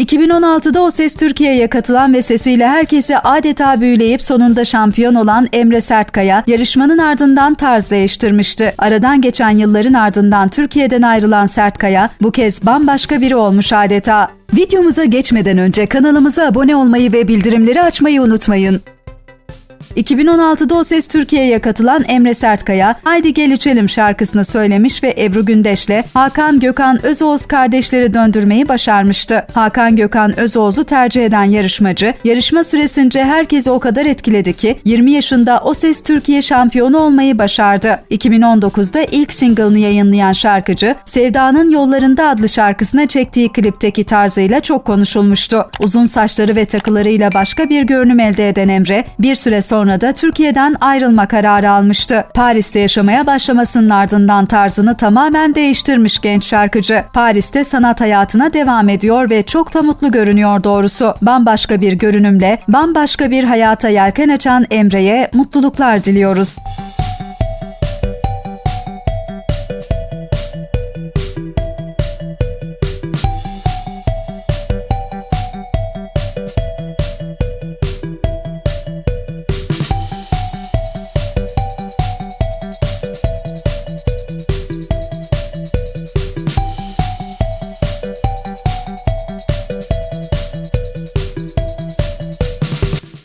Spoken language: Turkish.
2016'da O Ses Türkiye'ye katılan ve sesiyle herkesi adeta büyüleyip sonunda şampiyon olan Emre Sertkaya, yarışmanın ardından tarz değiştirmişti. Aradan geçen yılların ardından Türkiye'den ayrılan Sertkaya, bu kez bambaşka biri olmuş adeta. Videomuza geçmeden önce kanalımıza abone olmayı ve bildirimleri açmayı unutmayın. 2016'da O Ses Türkiye'ye katılan Emre Sertkaya, Haydi Gel İçelim şarkısını söylemiş ve Ebru Gündeş'le Hakan Gökhan Özoğuz kardeşleri döndürmeyi başarmıştı. Hakan Gökhan Özoğuz'u tercih eden yarışmacı, yarışma süresince herkesi o kadar etkiledi ki 20 yaşında O Ses Türkiye şampiyonu olmayı başardı. 2019'da ilk single'ını yayınlayan şarkıcı, Sevda'nın Yollarında adlı şarkısına çektiği klipteki tarzıyla çok konuşulmuştu. Uzun saçları ve takılarıyla başka bir görünüm elde eden Emre, bir süre sonra da Türkiye'den ayrılma kararı almıştı. Paris'te yaşamaya başlamasının ardından tarzını tamamen değiştirmiş genç şarkıcı. Paris'te sanat hayatına devam ediyor ve çok da mutlu görünüyor doğrusu. Bambaşka bir görünümle, bambaşka bir hayata yelken açan Emre'ye mutluluklar diliyoruz.